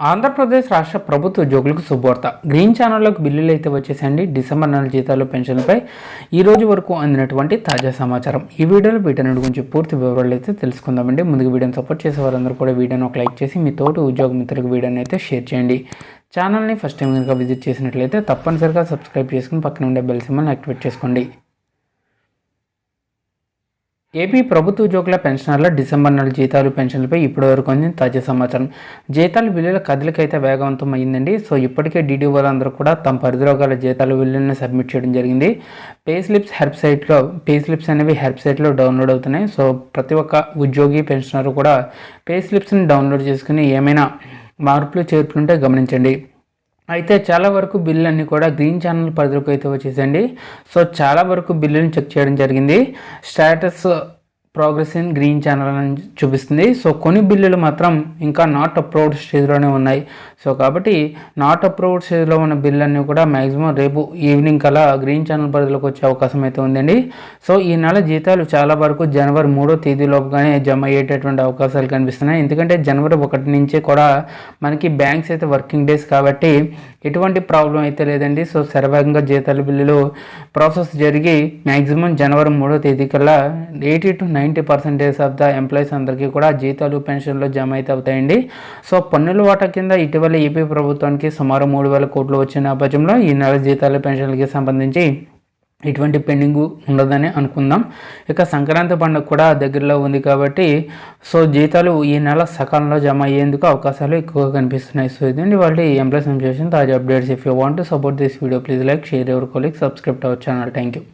ఆంధ్రప్రదేశ్ రాష్ట్ర ప్రభుత్వ ఉద్యోగులకు శుభవార్త. గ్రీన్ ఛానల్లోకి బిల్లులు అయితే వచ్చేసండి డిసెంబర్ నెల జీతాలు పెన్షన్లపై ఈ రోజు వరకు అందినటువంటి తాజా సమాచారం. ఈ వీడియోలో వీటన్నిటి గురించి పూర్తి వివరాలు అయితే తెలుసుకుందామండి. ముందుకు వీడియోని సపోర్ట్ చేసే వారందరూ కూడా వీడియోని ఒక లైక్ చేసి మీ తోటి ఉద్యోగ మిత్రులకు వీడియోని అయితే షేర్ చేయండి. ఛానల్ని ఫస్ట్ టైం కనుక విజిట్ చేసినట్లయితే తప్పనిసరిగా సబ్స్క్రైబ్ చేసుకుని పక్కన ఉండే బెల్ సింబల్ని యాక్టివేట్ చేసుకోండి. ఏపీ ప్రభుత్వ ఉద్యోగుల పెన్షనర్ల డిసెంబర్ నెల జీతాలు పెన్షన్లపై ఇప్పటివరకు అందిన తాజా సమాచారం. జీతాలు బిల్లుల కదలికైతే వేగవంతం అయ్యిందండి సో ఇప్పటికే డీడీ వాళ్ళందరూ కూడా తమ పరిధిలో గల జీతాలు బిల్లులను సబ్మిట్ చేయడం జరిగింది. పే స్లిప్స్ హెల్ప్ సైట్లో పే స్లిప్స్ అనేవి హెల్ప్ సైట్లో డౌన్లోడ్ అవుతున్నాయి. సో ప్రతి ఒక్క ఉద్యోగి పెన్షనర్ కూడా పే స్లిప్స్ని డౌన్లోడ్ చేసుకుని ఏమైనా మార్పులు చేర్పులుంటే గమనించండి. అయితే చాలా వరకు బిల్లు అన్నీ కూడా గ్రీన్ ఛానల్ పరిధిలోకి అయితే వచ్చేసండి సో చాలా వరకు బిల్లుని చెక్ చేయడం జరిగింది. Status progress in green channel అని చూపిస్తుంది. సో కొన్ని బిల్లులు మాత్రం ఇంకా నాట్ అప్రూవ్డ్ స్టేజ్లోనే ఉన్నాయి. సో కాబట్టి నాట్ అప్రూవ్డ్ స్టేజ్లో ఉన్న బిల్లు కూడా మ్యాక్సిమం రేపు ఈవినింగ్ కల్లా గ్రీన్ ఛానల్ పరిధిలోకి వచ్చే అవకాశం అయితే ఉందండి. సో ఈ నెల జీతాలు చాలా వరకు జనవరి మూడో తేదీలోపుగానే జమ అయ్యేటటువంటి అవకాశాలు కనిపిస్తున్నాయి. ఎందుకంటే జనవరి ఒకటి నుంచి కూడా మనకి బ్యాంక్స్ అయితే వర్కింగ్ డేస్ కాబట్టి ఎటువంటి ప్రాబ్లం అయితే లేదండి. సో సర్వేగంగా జీతాల బిల్లులు ప్రాసెస్ జరిగి మ్యాక్సిమం జనవరి మూడో తేదీ కల్లా eighty to nine ninety percentage of the employees అందరికీ కూడా జీతాలు పెన్షన్లు జమ అయితే అవుతాయండి. సో పన్నుల వాటా కింద ఇటీవల ఏపీ ప్రభుత్వానికి సుమారు మూడు వేల కోట్లు వచ్చిన నేపథ్యంలో ఈ నెల జీతాలు పెన్షన్లకి సంబంధించి ఇటువంటి పెండింగ్ ఉండదని అనుకుందాం. ఇక సంక్రాంతి పండుగ కూడా దగ్గరలో ఉంది కాబట్టి సో జీతాలు ఈ నెల సకాలంలో జమ అయ్యేందుకు అవకాశాలు ఎక్కువగా కనిపిస్తున్నాయి. సో ఇదండి వాళ్ళు ఎంప్లాయ్ సంచేషన్ తాజా updates. If you want support this video please like share ever click subscribe our channel thank you